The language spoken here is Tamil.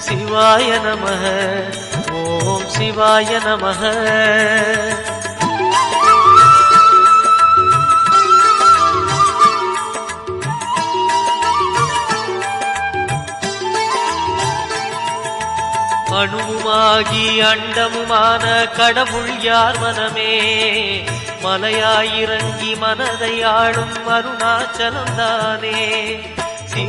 சிவாய நம ஓம் சிவாய நம அணுவுமாகி அண்டமுமான கடவுள் யார் மனமே? மலையாயிறங்கி மனதை ஆளும் அருணாச்சலம் தானே